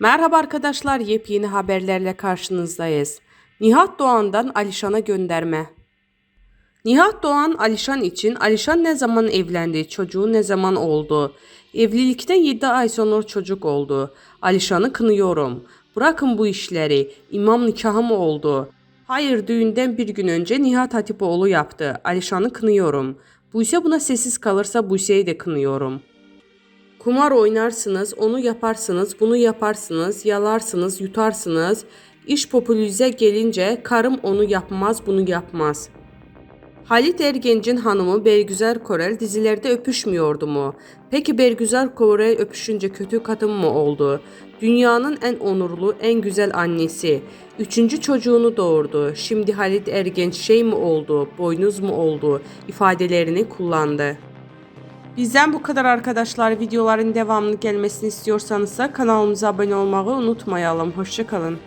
Merhaba arkadaşlar, yepyeni haberlerle karşınızdayız. Nihat Doğan'dan Alişan'a gönderme. Nihat Doğan Alişan için Alişan ne zaman evlendi, çocuğu ne zaman oldu? Evlilikten 7 ay sonra çocuk oldu. Alişan'ı kınıyorum. Bırakın bu işleri. İmam nikahı mı oldu? Hayır düğünden bir gün önce Nihat Hatipoğlu yaptı. Alişan'ı kınıyorum. Buse buna sessiz kalırsa Buse'yi de kınıyorum. Kumar oynarsınız, onu yaparsınız, bunu yaparsınız, yalarsınız, yutarsınız. İş popülize gelince karım onu yapmaz, bunu yapmaz. Halit Ergenç'in hanımı Bergüzar Korel dizilerde öpüşmüyordu mu? Peki Bergüzar Korel öpüşünce kötü kadın mı oldu? Dünyanın en onurlu, en güzel annesi. Üçüncü çocuğunu doğurdu. Şimdi Halit Ergenç şey mi oldu, boynuz mu oldu ifadelerini kullandı. Bizden bu kadar arkadaşlar. Videoların devamlı gelmesini istiyorsanız kanalımıza abone olmayı unutmayalım. Hoşçakalın.